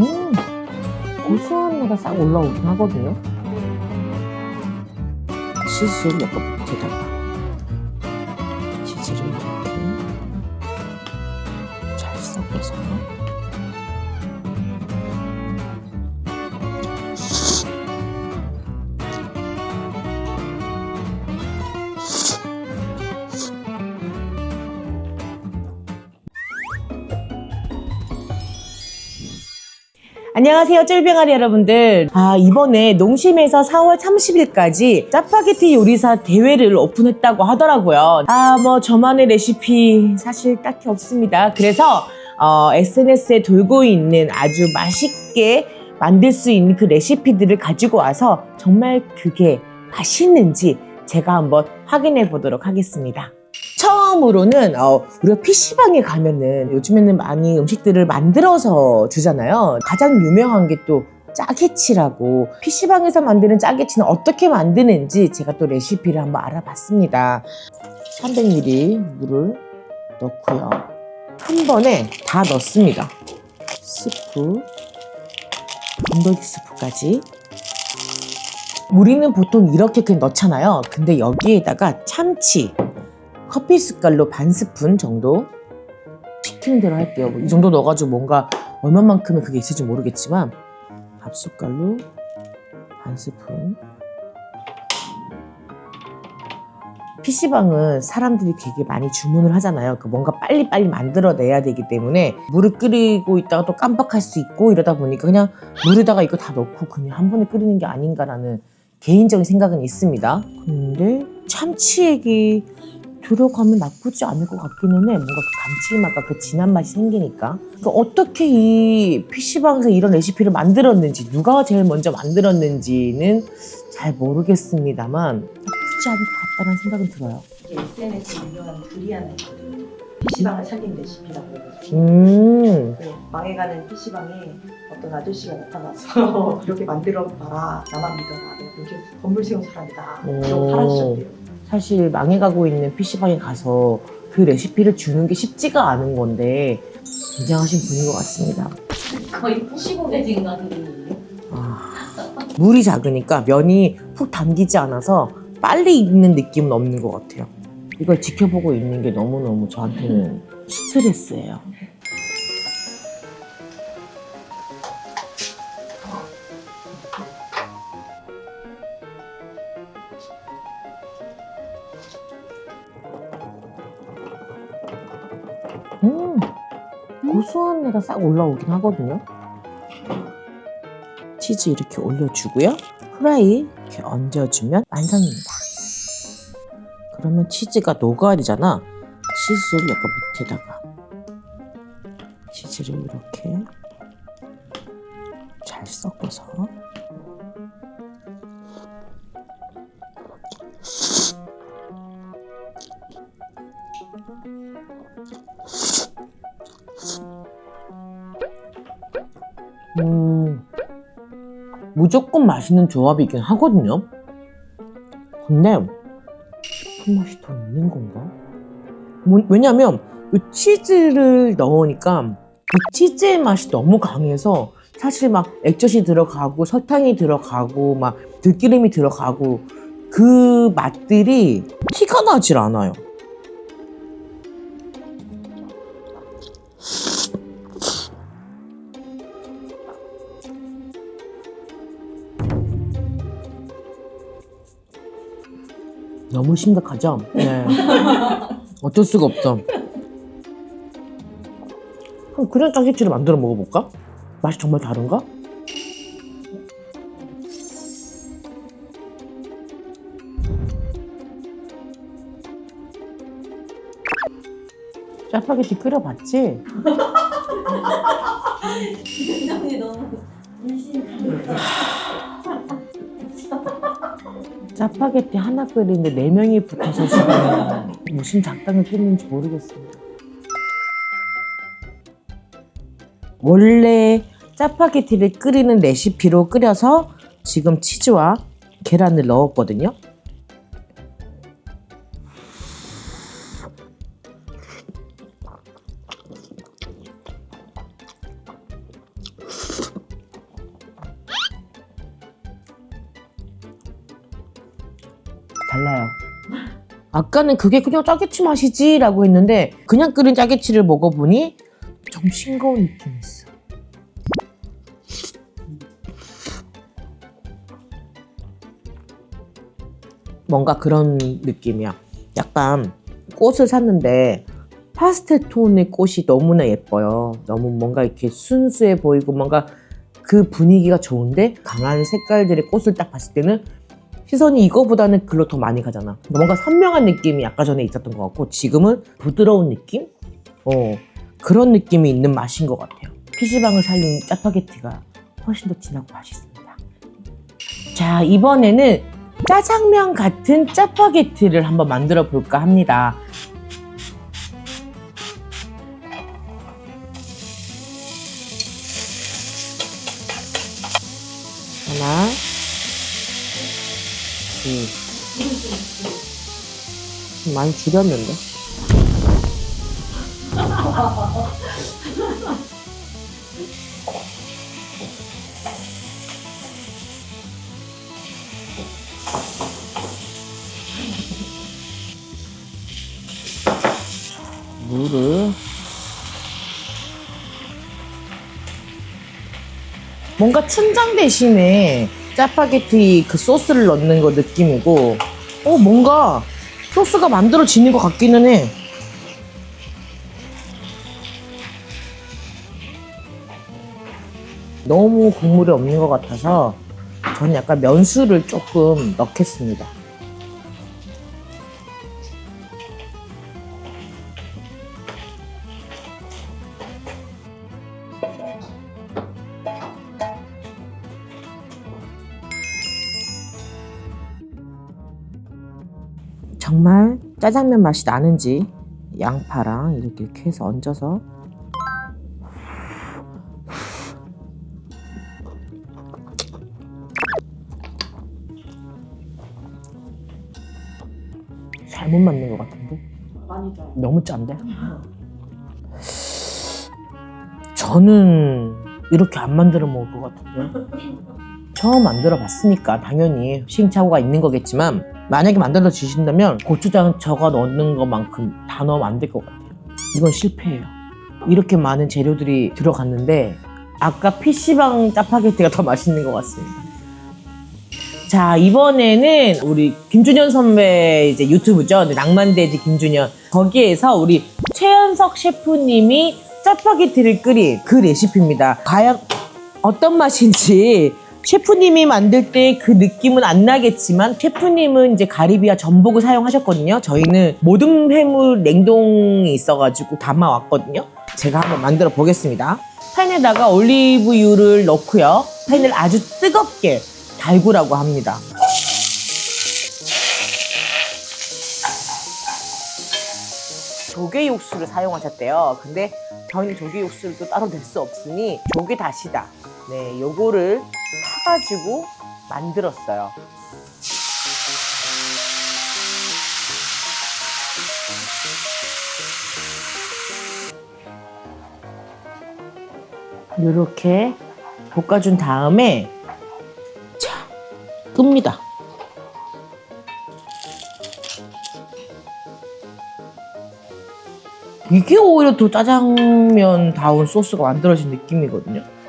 음, 고소한 내가 싹 올라오긴 하거든요. 치즈를 약간 밑에다가 안녕하세요, 쫄병아리 여러분들. 아, 이번에 농심에서 4월 30일까지 짜파게티 요리사 대회를 오픈했다고 하더라고요. 아, 뭐, 저만의 레시피 사실 딱히 없습니다. 그래서, 어, SNS에 돌고 있는 아주 맛있게 만들 수 있는 그 레시피들을 가지고 와서 정말 그게 맛있는지 제가 한번 확인해 보도록 하겠습니다. 처음 으로는 어, 우리가 PC방에 가면은 요즘에는 많이 음식들을 만들어서 주잖아요. 가장 유명한 게또 짜게치라고 PC방에서 만드는 짜게치는 어떻게 만드는지 제가 또 레시피를 한번 알아봤습니다. 300ml 물을 넣고요. 한 번에 다 넣습니다. 스프, 건더기 스프까지. 우리는 보통 이렇게 그냥 넣잖아요. 근데 여기에다가 참치, 커피 숟갈로 반 스푼 정도 시키는 대로 할게요. 뭐이 정도 넣어가지고 뭔가 얼마만큼의 그게 있을지 모르겠지만 밥 숟갈로 반 스푼. PC방은 사람들이 되게 많이 주문을 하잖아요. 그 뭔가 빨리빨리 만들어내야 되기 때문에 물을 끓이고 있다가 또 깜빡할 수 있고 이러다 보니까 그냥 물에다가 이거 다 넣고 그냥 한 번에 끓이는 게 아닌가라는 개인적인 생각은 있습니다. 근데 참치액이 들어가면 나쁘지 않을 것 같기는 해. 뭔가 그 감칠맛과 그 진한 맛이 생기니까. 그러니까 어떻게 이 PC방에서 이런 레시피를 만들었는지, 누가 제일 먼저 만들었는지는 잘 모르겠습니다만 나쁘지 않을 것 같다는 생각은 들어요. 이게 SNS에 유명한 있거든요. PC방을 살린 레시피라고 해가지고 음, 그 망해가는 PC방에 어떤 아저씨가 나타나서 이렇게 만들어 봐라 나만 믿어라 내가 이렇게 건물 세운 사람이다 오. 이러고 팔아주셨대요 사실 망해가고 있는 PC방에 가서 그 레시피를 주는 게 쉽지가 않은 건데 굉장하신 분인 것 같습니다. 거의 푸시고개진 가격이에요. 아, 물이 작으니까 면이 푹 담기지 않아서 빨리 익는 느낌은 없는 것 같아요. 이걸 지켜보고 있는 게 너무너무 저한테는 스트레스예요. 음, 고소한 내가 싹 올라오긴 하거든요. 치즈 이렇게 올려주고요. 프라이 이렇게 얹어주면 완성입니다. 그러면 치즈가 되잖아. 치즈를 약간 밑에다가 치즈를 이렇게 잘 섞어서 무조건 맛있는 조합이긴 하거든요. 근데 깊은 맛이 더 있는 건가? 뭐- 왜냐면 이 치즈를 넣으니까 이 치즈의 맛이 너무 강해서 사실 막 액젓이 들어가고 설탕이 들어가고 막 들기름이 들어가고 그 맛들이 티가 나질 않아요. 너무 심각하죠? 네. 어쩔 수가 없어. 그럼 그냥 짜게치를 만들어 먹어볼까? 맛이 정말 다른가? 짜파게티 끓여봤지? 굉장히 너무 물씬 짜파게티 하나 끓이는데 네 명이 붙어서 지금 무슨 작당을 끓는지 모르겠습니다. 원래 짜파게티를 끓이는 레시피로 끓여서 지금 치즈와 계란을 넣었거든요. 달라요. 아까는 그게 그냥 짜게치 맛이지 라고 했는데 그냥 끓인 짜게치를 먹어보니 좀 싱거운 느낌이 있어. 뭔가 그런 느낌이야. 약간 꽃을 샀는데 파스텔 톤의 꽃이 너무나 예뻐요. 너무 뭔가 이렇게 순수해 보이고 뭔가 그 분위기가 좋은데 강한 색깔들의 꽃을 딱 봤을 때는 시선이 이거보다는 글로 더 많이 가잖아. 뭔가 선명한 느낌이 아까 전에 있었던 것 같고 지금은 부드러운 느낌? 어 그런 느낌이 있는 맛인 것 같아요. 피지방을 살린 짜파게티가 훨씬 더 진하고 맛있습니다. 자 이번에는 짜장면 같은 짜파게티를 한번 만들어 볼까 합니다. 많이 줄였는데? 물을 뭔가 춘장 대신에 짜파게티 그 소스를 넣는 거 느낌이고 어 뭔가 소스가 만들어지는 것 같기는 해. 너무 국물이 없는 것 같아서 저는 약간 면수를 조금 넣겠습니다 정말 짜장면 맛이 나는지 양파랑 이렇게 이렇게 해서 얹어서 잘못 맞는 것 같은데? 많이 너무 짠데? 저는 이렇게 안 만들어 먹을 것 같은데 처음 만들어 봤으니까 당연히 시행착오가 있는 거겠지만 만약에 만들어 주신다면 고추장 저거 넣는 것만큼 다 넣으면 안 될 것 같아요. 이건 실패예요. 이렇게 많은 재료들이 들어갔는데 아까 PC방 짜파게티가 더 맛있는 것 같습니다. 자 이번에는 우리 김준현 선배 이제 유튜브죠. 네, 낭만돼지 김준현. 거기에서 우리 최연석 셰프님이 짜파게티를 끓인 그 레시피입니다. 과연 어떤 맛인지 셰프님이 만들 때 그 느낌은 안 나겠지만 셰프님은 이제 가리비와 전복을 사용하셨거든요. 저희는 모든 해물 냉동이 있어가지고 담아왔거든요. 제가 한번 만들어 보겠습니다. 팬에다가 올리브유를 넣고요. 팬을 아주 뜨겁게 달구라고 합니다. 조개 육수를 사용하셨대요. 근데 저희는 조개 육수를 또 따로 낼 수 없으니 조개 다시다. 네, 요거를 타가지고 만들었어요. 이렇게 볶아준 다음에 자 끕니다. 이게 오히려 더 짜장면 다운 소스가 만들어진 느낌이거든요.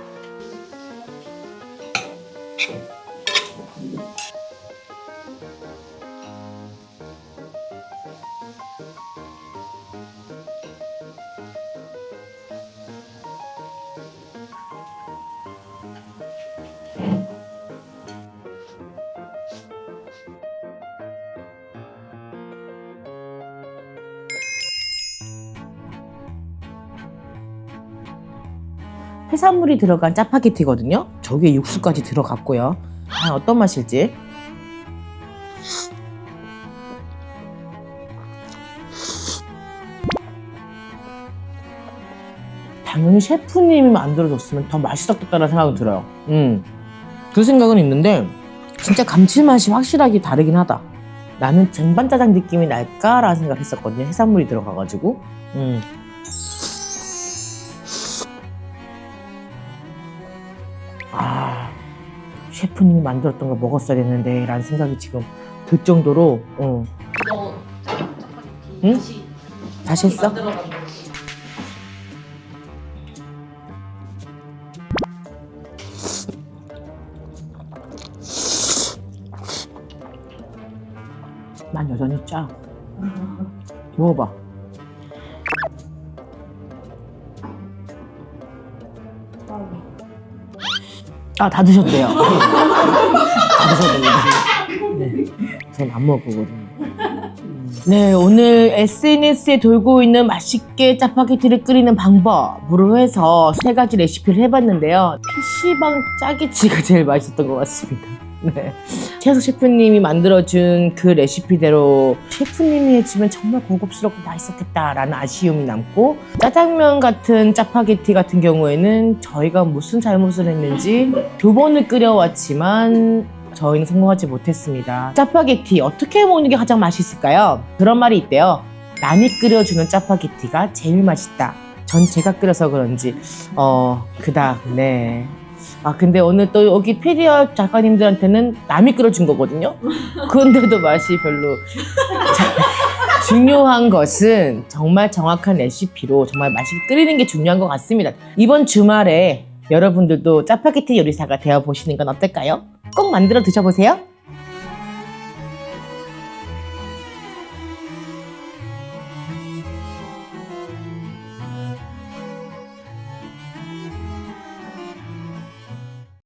해산물이 들어간 짜파게티거든요. 저기에 육수까지 들어갔고요. 과연 어떤 맛일지. 당연히 셰프님이 만들어줬으면 더 맛있었겠다는 생각이 들어요. 음. 그 생각은 있는데 진짜 감칠맛이 확실하게 다르긴 하다. 나는 쟁반짜장 느낌이 날까라는 생각을 했었거든요. 해산물이 들어가가지고. 음. 셰프님이 만들었던 걸 먹었어야 됐는데 라는 생각이 지금 들 정도로 어. 짜파게티 응? 다시 다시 했어? 만들어가지고 난 여전히 짜. 먹어봐. 아, 다 드셨대요. 다 드셨대요. 네. 전안 먹거든요. 네, 오늘 SNS에 돌고 있는 맛있게 짜파게티를 끓이는 방법으로 해서 세 가지 레시피를 해봤는데요. PC방 짜게치가 제일 맛있었던 것 같습니다. 네. 최소 셰프님이 만들어준 그 레시피대로 셰프님이 해주면 정말 고급스럽고 맛있었겠다라는 아쉬움이 남고 짜장면 같은 짜파게티 같은 경우에는 저희가 무슨 잘못을 했는지 두 번을 끓여왔지만 저희는 성공하지 못했습니다. 짜파게티 어떻게 먹는 게 가장 맛있을까요? 그런 말이 있대요. 남이 끓여주는 짜파게티가 제일 맛있다. 전 제가 끓여서 그런지 어 그닥 네. 아 근데 오늘 또 여기 피디어 작가님들한테는 남이 끓여준 거거든요. 그런데도 맛이 별로 자, 중요한 것은 정말 정확한 레시피로 정말 맛있게 끓이는 게 중요한 것 같습니다. 이번 주말에 여러분들도 짜파게티 요리사가 되어 보시는 건 어떨까요? 꼭 만들어 드셔보세요.